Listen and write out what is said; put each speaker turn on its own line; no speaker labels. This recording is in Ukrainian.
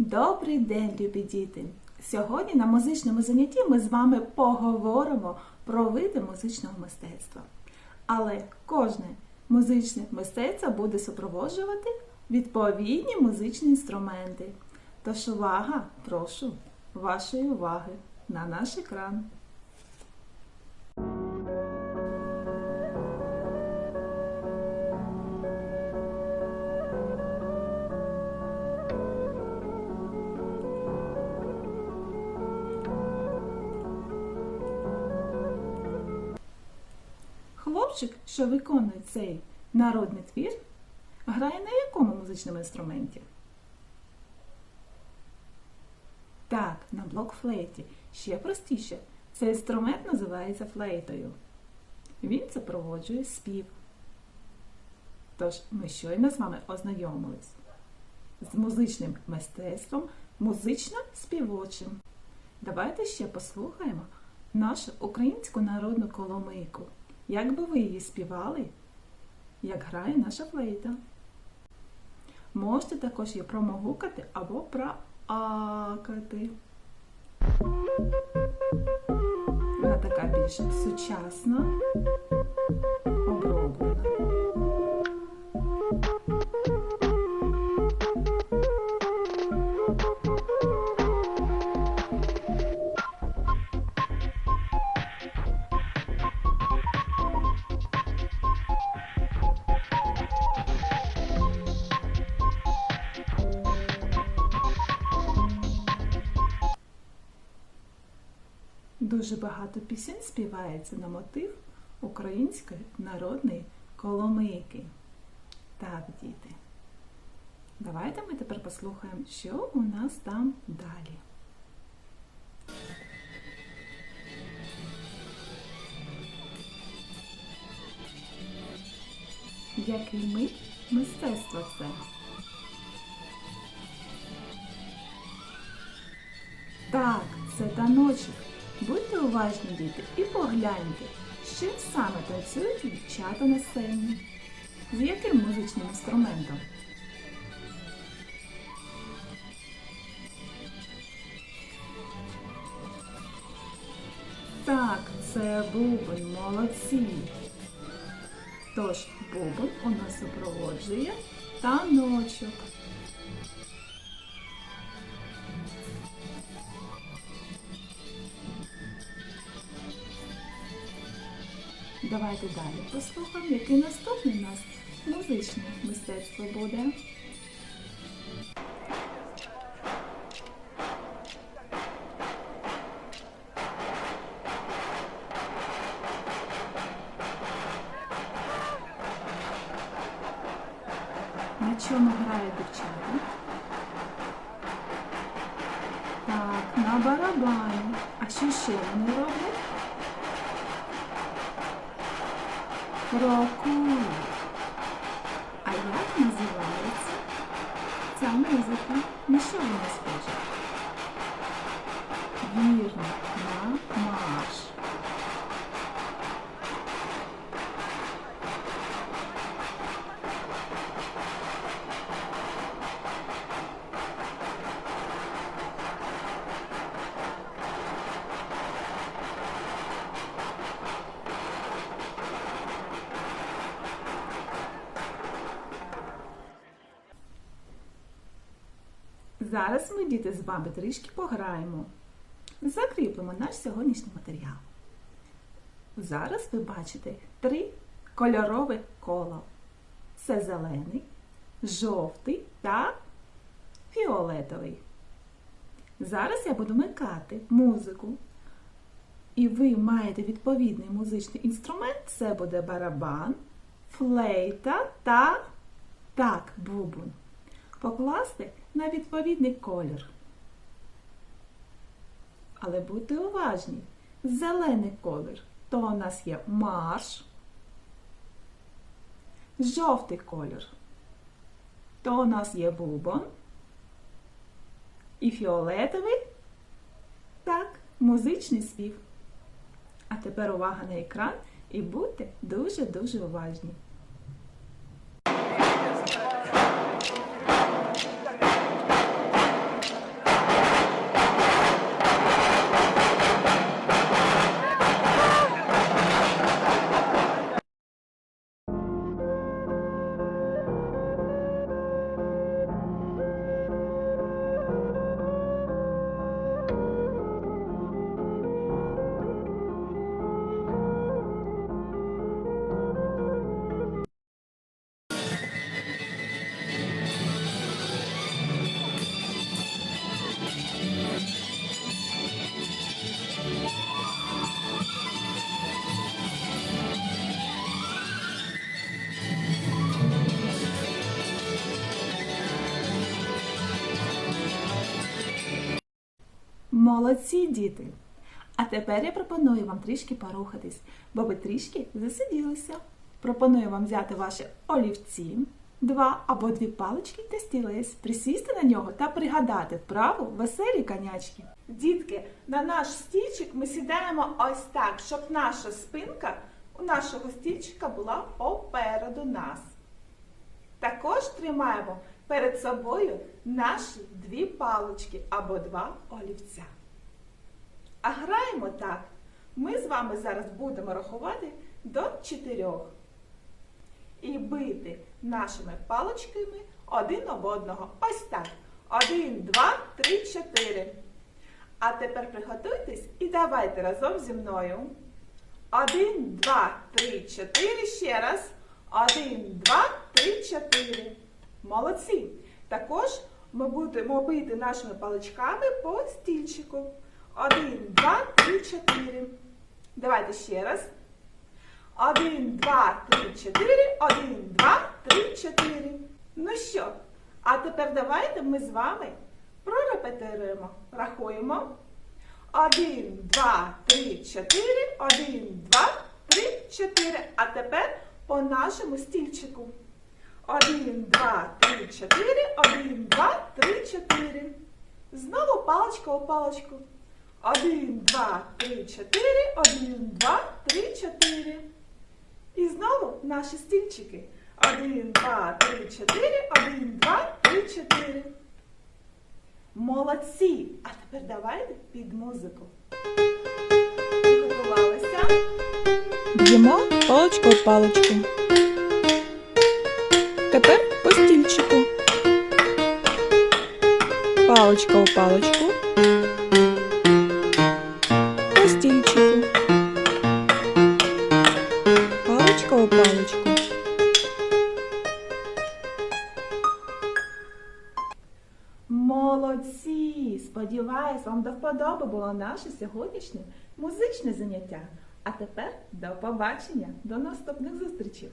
Добрий день, любі діти! Сьогодні на музичному занятті ми з вами поговоримо про види музичного мистецтва. Але кожне музичне мистецтво буде супроводжувати відповідні музичні інструменти. Тож увага, прошу вашої уваги на наш екран. Хлопчик, що виконує цей народний твір, грає на якому музичному інструменті? Так, на блокфлейті. Ще простіше. Цей інструмент називається флейтою. Він супроводжує спів. Тож ми щойно з вами ознайомились з музичним мистецтвом, музично-співочим. Давайте ще послухаємо нашу українську народну коломийку. Як би ви її співали, як грає наша флейта. Можете також її промогукати або проакати. Вона така більш сучасна, оброблена. Дуже багато пісень співається на мотив української народної коломийки. Так, діти. Давайте ми тепер послухаємо, що у нас там далі. Який мить мистецтво це? Так, це таночок. Будьте уважні, діти, і погляньте, з чим саме танцюють дівчата на сцені. З яким музичним інструментом? Так, це бубен, молодці. Тож, бубен у нас супроводжує таночок. Давайте далі послухаємо, який наступний у нас музичне мистецтво буде. На чому грають дівчата? Так, на барабані. А що ще вони роблять? Рокують. А як називається ця музика? На що вона схожа? Вірно, Зараз ми, діти, з вами трішки пограємо. Закріпимо наш сьогоднішній матеріал. Зараз ви бачите три кольорові кола. Це зелений, жовтий та фіолетовий. Зараз я буду микати музику. І ви маєте відповідний музичний інструмент. Це буде барабан, флейта та так, бубон. Покласти на відповідний колір. Але будьте уважні. Зелений колір то у нас є марш, жовтий колір то у нас є бубон. І фіолетовий так, музичний спів. А тепер увага на екран і будьте дуже-дуже уважні. Молодці, діти! А тепер я пропоную вам трішки порухатись, бо ви трішки засиділися. Пропоную вам взяти ваші олівці, два або дві палички та стілець, присісти на нього та пригадати вправу веселі конячки. Дітки, на наш стільчик ми сідаємо ось так, щоб наша спинка у нашого стільчика була попереду нас. Також тримаємо перед собою наші дві палички або два олівця. А граємо так. Ми з вами зараз будемо рахувати до чотирьох. І бити нашими паличками один об одного. Ось так. Один, два, три, чотири. А тепер приготуйтесь і давайте разом зі мною. Один, два, три, чотири. Ще раз. Один, два, три, чотири. Молодці. Також ми будемо бити нашими паличками по стільчику. Один, два, три, чотири. Давайте ще раз. Один, два, три, чотири. Один, два, три, чотири. Ну що? А тепер давайте ми з вами прорепетируємо. Рахуємо. Один, два, три, чотири. Один, два, три, чотири. А тепер по нашому стільчику. Один, два, три, чотири. Один, два, три, чотири. Знову паличка у паличку. Один, два, три, чотири. Один, два, три, чотири. І знову наші стільчики. Один, два, три, чотири. Один, два, три, чотири. Молодці! А тепер давайте під музику. Приготувалися.
Б'ємо паличку в паличку. Тепер по стільчику. Паличка у паличку.
Молодці! Сподіваюсь, вам до вподоби було наше сьогоднішнє музичне заняття. А тепер до побачення, до наступних зустрічей!